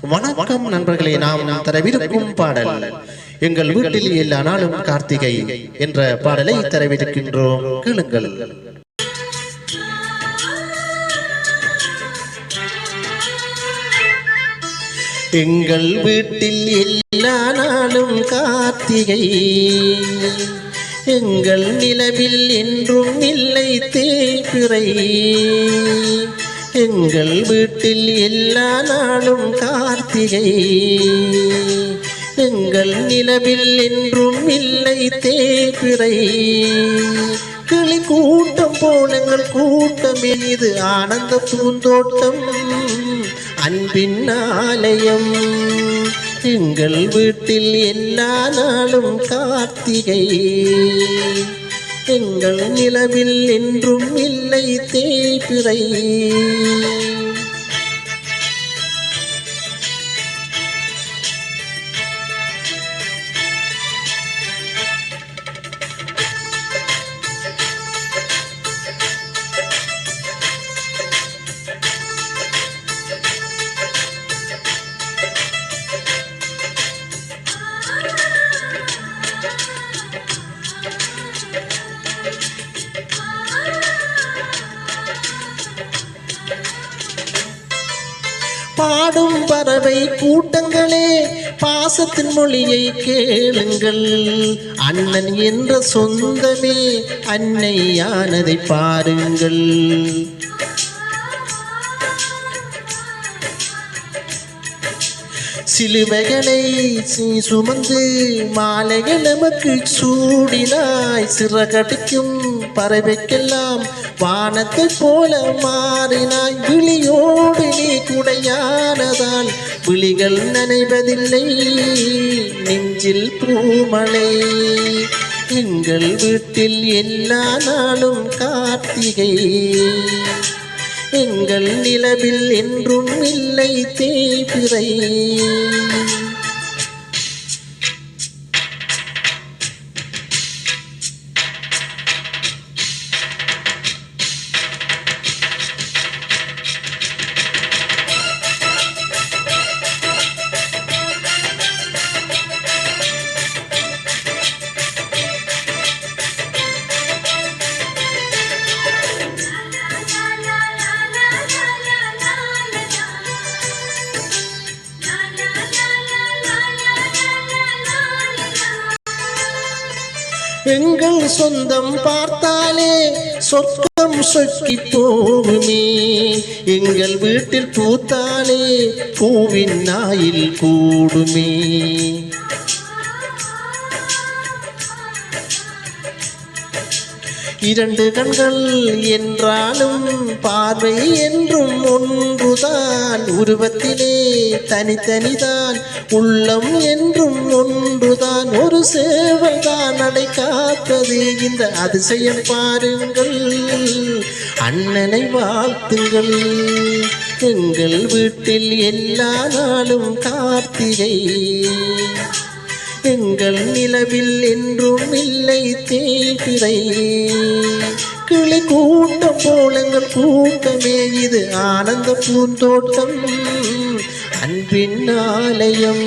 வணக்கம் நண்பர்களே நாம் தரவிருக்கும் பாடல். எங்கள் வீட்டில் எல்லா நாளும் கார்த்திகை என்ற பாடலை தரவிருக்கின்றோம். கேளுங்கள். எங்கள் வீட்டில் எல்லா நாளும் கார்த்திகை. எங்கள் நிலவில் என்றும் இல்லை தேய்பிறை. எங்கள் வீட்டில் எல்லா நாளும் கார்த்திகை. எங்கள் நிலவில் என்றும் இல்லை தேய்பிறை கிளி கூட்டம் போல் எங்கள் கூட்டமே இது ஆனந்த பூந்தோட்டம். அன்பின் ஆலயம். எங்கள் வீட்டில் எல்லா நாளும் கார்த்திகை. எங்கள் நிலவில் என்றும் இல்லை தே தேய்பிறை பாடும் பறவை கூட்டங்களே பாசத்தின் மொழியை கேளுங்கள். அண்ணன் என்ற சொந்தமே அன்னையானதை பாருங்கள். சிலுவைகளை நீ சுமந்து மாலைகள் நமக்கு சூடினாய் சிறகடிக்கும் பறவைக்கெல்லாம் வானத்தை போல மாறினாய் விழியோடு நீ குடையானதால் விழிகள் நனைவதில்லை. நெஞ்சில் பூமலை எங்கள் வீட்டில் எல்லா நாளும் கார்த்திகை. எங்கள் நிலவில் என்றும் இல்லை தேய்பிறை. எங்கள் சொந்தம் பார்த்தாலே சொர்க்கம் சொக்கி போகுமே. எங்கள் வீட்டில் பூத்தாலே பூவின் நாயில் கூடுமே. இரண்டு கண்கள் என்றாலும் பார்வை என்றும் ஒன்றுதான். உருவத்திலே தனித்தனிதான் உள்ளம் என்றும் ஒன்று நடை காத்தது இந்த அதிசயம் பாருங்கள். அண்ணனை வாழ்த்துங்கள் எங்கள் வீட்டில் எல்லா நாளும் கார்த்திகை. எங்கள் நிலவில் என்றும் இல்லை தேய்பிறை கிளி கூட்டம் போலங்கள் கூட்டமே இது ஆனந்த பூந்தோட்டம். அன்பின் ஆலயம்.